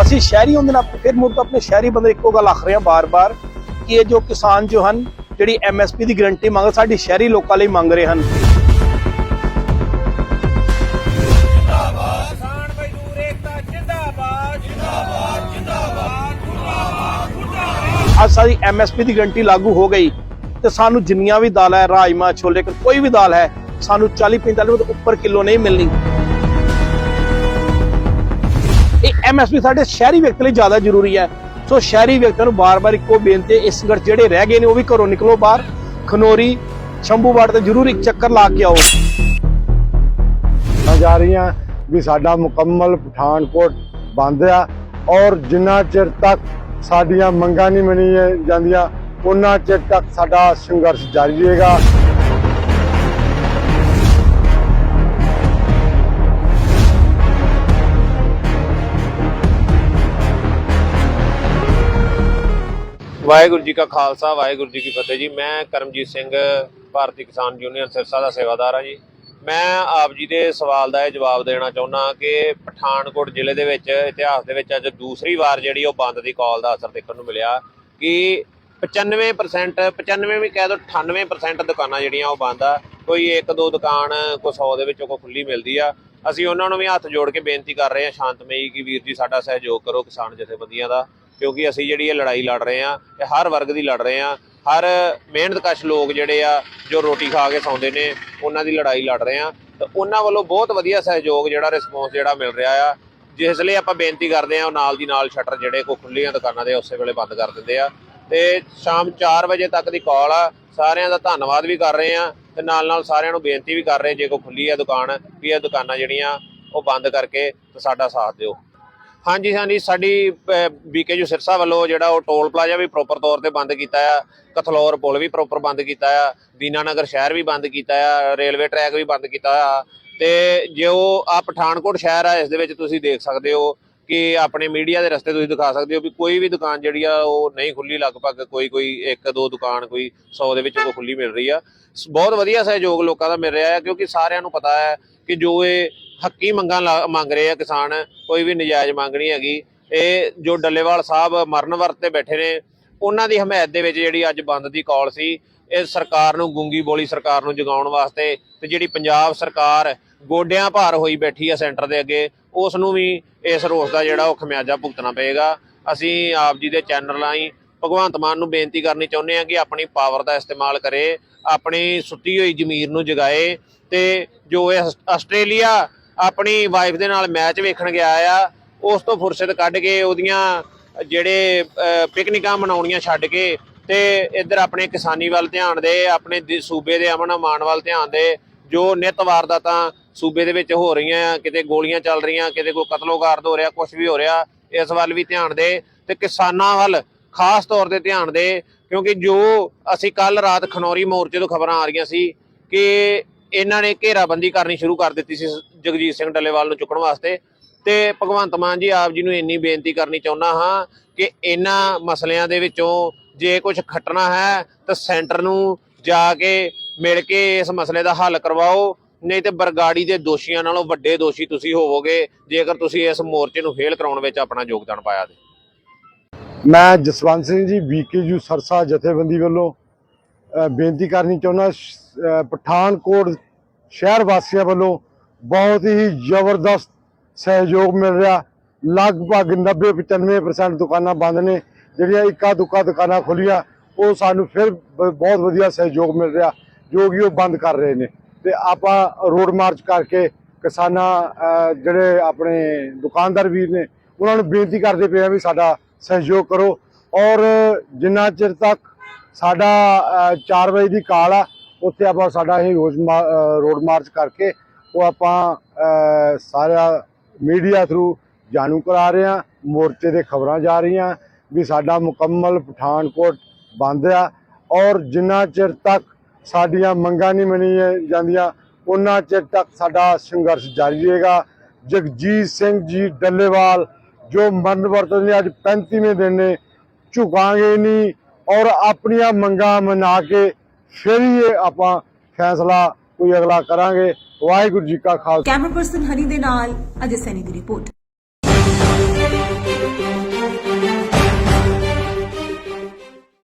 ਅਸੀਂ ਸ਼ਹਿਰੀ ਹੁੰਦੇ ਨਾਲ ਫਿਰ ਮੁੜ ਤੋਂ ਆਪਣੇ ਸ਼ਹਿਰੀ ਬੰਦੇ ਇੱਕੋ ਗੱਲ ਆਖ ਰਹੇ ਆ ਬਾਰ-ਬਾਰ ਕਿ ਇਹ ਜੋ ਕਿਸਾਨ ਜੋ ਹਨ ਜਿਹੜੀ ਐਮਐਸਪੀ ਦੀ ਗਾਰੰਟੀ ਮੰਗ ਸਾਡੀ ਸ਼ਹਿਰੀ ਲੋਕਾਂ ਲਈ ਮੰਗ ਰਹੇ ਹਨ। ਅੱਜ ਸਾਡੀ ਐਮਐਸਪੀ ਦੀ ਗਾਰੰਟੀ ਲਾਗੂ ਹੋ ਗਈ ਤੇ ਸਾਨੂੰ ਜਿੰਨੀਆਂ ਵੀ ਦਾਲ ਹੈ ਰਾਜਮਾ ਛੋਲੇ ਕੋਈ ਵੀ ਦਾਲ ਹੈ ਸਾਨੂੰ 40 45 ਰੁਪਏ ਤੋਂ ਉੱਪਰ ਕਿਲੋ ਨਹੀਂ ਮਿਲਣੀ। ਇਹ ਐਮਐਸਪੀ ਸਾਡੇ ਸ਼ਹਿਰੀ ਵਿਅਕਤੀ ਲਈ ਜ਼ਿਆਦਾ ਜ਼ਰੂਰੀ ਹੈ। ਸੋ ਸ਼ਹਿਰੀ ਵਿਅਕਤੀਆਂ ਨੂੰ ਬਾਰ-ਬਾਰ ਇੱਕੋ ਬੇਨਤੀ ਹੈ, ਇਸ ਗੜ ਜਿਹੜੇ ਰਹਿ ਗਏ ਨੇ ਉਹ ਵੀ ਘਰੋਂ ਨਿਕਲੋ ਬਾਹਰ। ਖਨੋਰੀ ਸ਼ੰਭੂਵਾੜ ਤੇ ਜ਼ਰੂਰ ਇੱਕ ਚੱਕਰ ਲਾ ਕੇ ਆਓ। ਜਾ ਰਹੀ ਹਾਂ ਵੀ ਸਾਡਾ ਮੁਕੰਮਲ ਪਠਾਨਕੋਟ ਬੰਦ ਆ ਔਰ ਜਿੰਨਾ ਚਿਰ ਤੱਕ ਸਾਡੀਆਂ ਮੰਗਾਂ ਨਹੀਂ ਮੰਨੀਆਂ ਜਾਂਦੀਆਂ ਉਹਨਾਂ ਚਿਰ ਤੱਕ ਸਾਡਾ ਸੰਘਰਸ਼ ਜਾਰੀ ਰਹੇਗਾ। ਵਾਹਿਗੁਰੂ ਜੀ ਕਾ ਖਾਲਸਾ, ਵਾਹਿਗੁਰੂ ਜੀ ਕੀ ਫਤਿਹ ਜੀ। ਮੈਂ ਕਰਮਜੀਤ ਸਿੰਘ, ਭਾਰਤੀ ਕਿਸਾਨ ਯੂਨੀਅਨ ਸਿਰਸਾ ਦਾ ਸੇਵਾਦਾਰ ਹਾਂ ਜੀ। ਮੈਂ ਆਪ ਜੀ ਦੇ ਸਵਾਲ ਦਾ ਇਹ ਜਵਾਬ ਦੇਣਾ ਚਾਹੁੰਦਾ ਕਿ ਪਠਾਨਕੋਟ ਜ਼ਿਲ੍ਹੇ ਦੇ ਵਿੱਚ, ਇਤਿਹਾਸ ਦੇ ਵਿੱਚ ਅੱਜ ਦੂਸਰੀ ਵਾਰ ਜਿਹੜੀ ਉਹ ਬੰਦ ਦੀ ਕਾਲ ਦਾ ਅਸਰ ਦੇਖਣ ਨੂੰ ਮਿਲਿਆ ਕਿ 95% 95 ਵੀ ਕਹਿ ਦੋ 98% ਦੁਕਾਨਾਂ ਜਿਹੜੀਆਂ ਉਹ ਬੰਦ ਆ। ਕੋਈ ਇੱਕ ਦੋ ਦੁਕਾਨ ਕੋ 100 ਦੇ ਵਿੱਚੋਂ ਕੋ ਖੁੱਲੀ ਮਿਲਦੀ ਆ। ਅਸੀਂ ਉਹਨਾਂ ਨੂੰ ਵੀ ਹੱਥ ਜੋੜ ਕੇ ਬੇਨਤੀ ਕਰ ਰਹੇ ਹਾਂ ਸ਼ਾਂਤਮਈ ਕਿ ਵੀਰ ਜੀ ਸਾਡਾ ਸਹਿਯੋਗ ਕਰੋ ਕਿਸਾਨ ਜਥੇਬੰਦੀਆਂ ਦਾ। ਕਿਉਂਕਿ ਅਸੀਂ ਜਿਹੜੀ ਇਹ ਲੜਾਈ ਲੜ ਰਹੇ ਆ ਇਹ ਹਰ ਵਰਗ ਦੀ ਲੜ ਰਹੇ ਆ ਹਰ ਮਿਹਨਤਕਸ਼ ਲੋਕ ਜਿਹੜੇ ਆ, ਜੋ ਰੋਟੀ ਖਾ ਕੇ ਸੌਂਦੇ ਨੇ, ਉਹਨਾਂ ਦੀ ਲੜਾਈ ਲੜ ਰਹੇ ਆ ਤਾਂ ਉਹਨਾਂ ਵੱਲੋਂ ਬਹੁਤ ਵਧੀਆ ਸਹਿਯੋਗ ਜਿਹੜਾ ਰਿਸਪੌਂਸ ਜਿਹੜਾ ਮਿਲ ਰਿਹਾ ਆ। ਜਿਸ ਲਈ ਆਪਾਂ ਬੇਨਤੀ ਕਰਦੇ ਆ ਉਹ ਨਾਲ ਦੀ ਨਾਲ ਸ਼ਟਰ ਜਿਹੜੇ ਕੋ ਖੁੱਲੀਆਂ ਦੁਕਾਨਾਂ ਦੇ ਉਸੇ ਵੇਲੇ ਬੰਦ ਕਰ ਦਿੰਦੇ ਆ। ਤੇ ਸ਼ਾਮ 4 ਵਜੇ ਤੱਕ ਦੀ ਕਾਲ ਆ। ਸਾਰਿਆਂ ਦਾ ਧੰਨਵਾਦ ਵੀ ਕਰ ਰਹੇ ਆ ਤੇ ਨਾਲ ਨਾਲ ਸਾਰਿਆਂ ਨੂੰ ਬੇਨਤੀ ਵੀ ਕਰ ਰਹੇ ਜੇ ਕੋ ਖੁੱਲੀ ਆ ਦੁਕਾਨ, ਵੀ ਇਹ ਦੁਕਾਨਾਂ ਜਿਹੜੀਆਂ, ਉਹ ਬੰਦ ਕਰਕੇ ਤੇ ਸਾਡਾ ਸਾਥ ਦਿਓ। ਹਾਂਜੀ ਹਾਂਜੀ, ਸਾਡੀ ਬੀਕੇਯੂ ਸਿਰਸਾ ਵੱਲੋਂ ਜਿਹੜਾ ਉਹ ਟੋਲ ਪਲਾਜ਼ਾ ਵੀ ਪ੍ਰੋਪਰ ਤੌਰ ਤੇ ਬੰਦ ਕੀਤਾ ਆ, ਕਥਲੌਰ ਪੁਲ ਵੀ ਪ੍ਰੋਪਰ ਬੰਦ ਕੀਤਾ ਆ ਦੀਨਾਨਗਰ ਸ਼ਹਿਰ ਵੀ ਬੰਦ ਕੀਤਾ ਆ, ਰੇਲਵੇ ਟਰੈਕ ਵੀ ਬੰਦ ਕੀਤਾ ਆ। ਤੇ ਜੋ ਆ ਪਠਾਨਕੋਟ ਸ਼ਹਿਰ ਆ, ਇਸ ਦੇ ਵਿੱਚ ਤੁਸੀਂ ਦੇਖ ਸਕਦੇ ਹੋ ਕਿ ਆਪਣੇ ਮੀਡੀਆ ਦੇ ਰਸਤੇ ਤੁਸੀਂ ਦਿਖਾ ਸਕਦੇ ਹੋ ਵੀ ਕੋਈ ਵੀ ਦੁਕਾਨ ਜਿਹੜੀ ਆ, ਉਹ ਨਹੀਂ ਖੁੱਲੀ ਲਗਭਗ ਕੋਈ ਕੋਈ ਇੱਕ, ਦੋ ਦੁਕਾਨ, ਕੋਈ 100 ਦੇ ਵਿੱਚ ਉਹ ਖੁੱਲੀ ਮਿਲ ਰਹੀ ਆ। ਸ- ਬਹੁਤ ਵਧੀਆ ਸਹਿਯੋਗ ਲੋਕਾਂ ਦਾ ਮਿਲ ਰਿਹਾ ਹੈ ਕਿਉਂਕਿ ਸਾਰਿਆਂ ਨੂੰ ਪਤਾ ਹੈ ਕਿ ਜੋ ਇਹ ਹੱਕੀ ਮੰਗਾਂ ਲਾ- ਮੰਗ ਰਹੇ ਆ ਕਿਸਾਨ, ਕੋਈ ਵੀ ਨਜਾਇਜ਼ ਮੰਗ ਨਹੀਂ ਹੈਗੀ। ਇਹ ਜੋ ਡੱਲੇਵਾਲ ਸਾਹਿਬ ਮਰਨ ਵਰਤ ਤੇ ਬੈਠੇ ਨੇ, ਉਹਨਾਂ ਦੀ ਹਮਾਇਤ ਦੇ ਵਿੱਚ ਜਿਹੜੀ ਅੱਜ ਬੰਦ ਦੀ ਕਾਲ ਸੀ, ਇਹ ਸਰਕਾਰ ਨੂੰ ਗੁੰਗੀ ਬੋਲੀ ਸਰਕਾਰ ਨੂੰ ਜਗਾਉਣ ਵਾਸਤੇ ਤੇ ਜਿਹੜੀ ਪੰਜਾਬ ਸਰਕਾਰ ਗੋਡਿਆਂ ਭਾਰ ਹੋਈ ਬੈਠੀ ਆ ਸੈਂਟਰ ਦੇ ਅੱਗੇ, ਉਸ ਨੂੰ ਵੀ ਇਸ ਰੋਸ ਦਾ ਜਿਹੜਾ ਉਹ ਖਮਿਆਜਾ ਭੁਗਤਣਾ ਪਏਗਾ। ਅਸੀਂ ਆਪ ਜੀ ਦੇ ਚੈਨਲ ਰਾਹੀਂ ਭਗਵੰਤ ਮਾਨ ਨੂੰ ਬੇਨਤੀ ਕਰਨੀ ਚਾਹੁੰਦੇ ਹਾਂ ਕਿ ਆਪਣੀ ਪਾਵਰ ਦਾ ਇਸਤੇਮਾਲ ਕਰੇ, ਆਪਣੀ ਸੁੱਤੀ ਹੋਈ ਜ਼ਮੀਰ ਨੂੰ ਜਗਾਏ ਤੇ ਜੋ ਇਹ ਆਸ- ਆਸਟ੍ਰੇਲੀਆ ਆਪਣੀ ਵਾਈਫ ਦੇ ਨਾਲ ਮੈਚ ਵੇਖਣ ਗਿਆ ਆ, ਉਸ ਤੋਂ ਫੁਰਸਤ ਕੱਢ ਕੇ ਉਹਦੀਆਂ ਜਿਹੜੇ ਪਿਕਨਿਕਾਂ ਮਨਾਉਣੀਆਂ ਛੱਡ ਕੇ ਤੇ ਇੱਧਰ ਆਪਣੇ ਕਿਸਾਨੀ ਵੱਲ ਧਿਆਨ ਦੇ, ਆਪਣੇ ਸੂਬੇ ਦੇ ਅਮਨ ਅਮਾਨ ਵੱਲ ਧਿਆਨ ਦੇ, ਜੋ ਨਿਤ ਵਾਰਦਾਤਾਂ ਸੂਬੇ ਦੇ ਵਿੱਚ ਹੋ ਰਹੀਆਂ ਆ, ਕਿਤੇ ਗੋਲੀਆਂ ਚੱਲ ਰਹੀਆਂ, ਕਿਤੇ ਕੋਈ ਕਤਲੋਗਾਰਦ ਹੋ ਰਿਹਾ ਕੁਝ ਵੀ ਹੋ ਰਿਹਾ, ਇਸ ਵੱਲ ਵੀ ਧਿਆਨ ਦੇ ਤੇ ਕਿਸਾਨਾਂ ਵੱਲ ਖਾਸ ਤੌਰ ਤੇ ਧਿਆਨ ਦੇ, ਕਿਉਂਕਿ ਜੋ ਅਸੀਂ ਕੱਲ ਰਾਤ ਖਨੌਰੀ ਮੋਰਚੇ ਤੋਂ ਖਬਰਾਂ ਆ ਰਹੀਆਂ ਸੀ ਕਿ ਇਹਨਾਂ ਨੇ ਘੇਰਾਬੰਦੀ ਕਰਨੀ ਸ਼ੁਰੂ ਕਰ ਦਿੱਤੀ ਸੀ ਜਗਜੀਤ ਸਿੰਘ ਡੱਲੇਵਾਲ ਨੂੰ ਚੁੱਕਣ ਵਾਸਤੇ। ਤੇ ਭਗਵੰਤ ਮਾਨ ਜੀ, ਆਪ ਜੀ ਨੂੰ ਇੰਨੀ ਬੇਨਤੀ ਕਰਨੀ ਚਾਹੁੰਦਾ ਹਾਂ ਕਿ ਇਹਨਾਂ ਮਸਲਿਆਂ ਦੇ ਵਿੱਚੋਂ ਜੇ ਕੁਝ ਖੱਟਣਾ ਹੈ, ਤਾਂ ਸੈਂਟਰ ਨੂੰ ਜਾ ਕੇ ਮਿਲ ਕੇ ਇਸ ਮਸਲੇ ਦਾ ਹੱਲ ਕਰਵਾਓ। ਨਹੀਂ ਤੇ ਬਰਗਾੜੀ ਦੇ ਦੋਸ਼ੀਆਂ ਨਾਲੋਂ ਵੱਡੇ ਦੋਸ਼ੀ ਤੁਸੀਂ ਹੋਵੋਗੇ, ਜੇਕਰ ਤੁਸੀਂ ਇਸ ਮੋਰਚੇ ਨੂੰ ਫੇਲ ਕਰਾਉਣ ਵਿੱਚ ਆਪਣਾ ਯੋਗਦਾਨ ਪਾਇਆ ਤੇ। ਮੈਂ ਜਸਵੰਤ ਸਿੰਘ ਜੀ, ਬੀਕੇਯੂ ਸਰਸਾ ਜਥੇਬੰਦੀ ਵੱਲੋਂ ਬੇਨਤੀ ਕਰਨੀ ਚਾਹੁੰਦਾ ਪਠਾਨਕੋਟ ਸ਼ਹਿਰ ਵਾਸੀਆਂ ਵੱਲੋਂ ਬਹੁਤ ਹੀ ਜ਼ਬਰਦਸਤ ਸਹਿਯੋਗ ਮਿਲ ਰਿਹਾ। ਲਗਭਗ 90 95% ਦੁਕਾਨਾਂ ਬੰਦ ਨੇ, ਜਿਹੜੀਆਂ ਇੱਕਾ ਦੁੱਕਾ ਦੁਕਾਨਾਂ ਖੁੱਲੀਆਂ ਉਹ ਸਾਨੂੰ ਫਿਰ ਬਹੁਤ ਵਧੀਆ ਸਹਿਯੋਗ ਮਿਲ ਰਿਹਾ, ਜੋ ਕਿ ਉਹ ਬੰਦ ਕਰ ਰਹੇ ਨੇ। ਤੇ ਆਪਾਂ ਰੋਡ ਮਾਰਚ ਕਰਕੇ ਕਿਸਾਨਾਂ ਜਿਹੜੇ ਆਪਣੇ ਦੁਕਾਨਦਾਰ ਵੀਰ ਨੇ, ਉਹਨਾਂ ਨੂੰ ਬੇਨਤੀ ਕਰਦੇ ਪਏ ਆ ਵੀ ਸਾਡਾ ਸਹਿਯੋਗ ਕਰੋ। ਔਰ ਜਿੰਨਾ ਚਿਰ ਤੱਕ ਸਾਡਾ 4 ਵਜੇ ਦੀ ਕਾਲ ਆ, ਉੱਥੇ ਆਪਾਂ ਸਾਡਾ ਇਹ ਰੋਜ਼ ਮਾ- ਰੋਡ ਮਾਰਚ ਕਰਕੇ ਉਹ ਆਪਾਂ ਸਾਰਾ ਮੀਡੀਆ ਥਰੂ ਜਾਣੂ ਕਰਾ ਰਹੇ ਆ ਮੋਰਚੇ ਦੇ ਖਬਰਾਂ ਜਾ ਰਹੀਆਂ, ਵੀ ਸਾਡਾ ਮੁਕੰਮਲ ਪਠਾਨਕੋਟ ਬੰਦ ਆ, ਔਰ ਜਿੰਨਾ ਚਿਰ ਤੱਕ ਸਾਡੀਆਂ ਮੰਗਾਂ ਨਹੀਂ ਮੰਨੀਆਂ ਜਾਂਦੀਆਂ ਉਹਨਾਂ ਚਿਰ ਤੱਕ ਸਾਡਾ ਸੰਘਰਸ਼ ਜਾਰੀ ਰਹੇਗਾ। ਜਗਜੀਤ ਸਿੰਘ ਜੀ ਡੱਲੇਵਾਲ, ਜੋ ਮਰਨ ਵਰਤਨ ਦੇ ਅੱਜ 35ਵੇਂ ਦਿਨ ਨੇ, ਝੁਕਾਂਗੇ ਨਹੀਂ ਔਰ ਆਪਣੀਆਂ ਮੰਗਾਂ ਮਨਾ ਕੇ ਫਿਰ ਹੀ ਆਪਾਂ ਫੈਸਲਾ ਕੋਈ ਅਗਲਾ ਕਰਾਂਗੇ। ਵਾਹਿਗੁਰੂ ਜੀ ਕਾ ਖਾਲਸਾ। ਕੈਮਰਾ ਪਰਸਨ ਹਨੀ ਦੇ ਨਾਲ, ਅਜੇ ਸੈਨੀ ਦੀ ਰਿਪੋਰਟ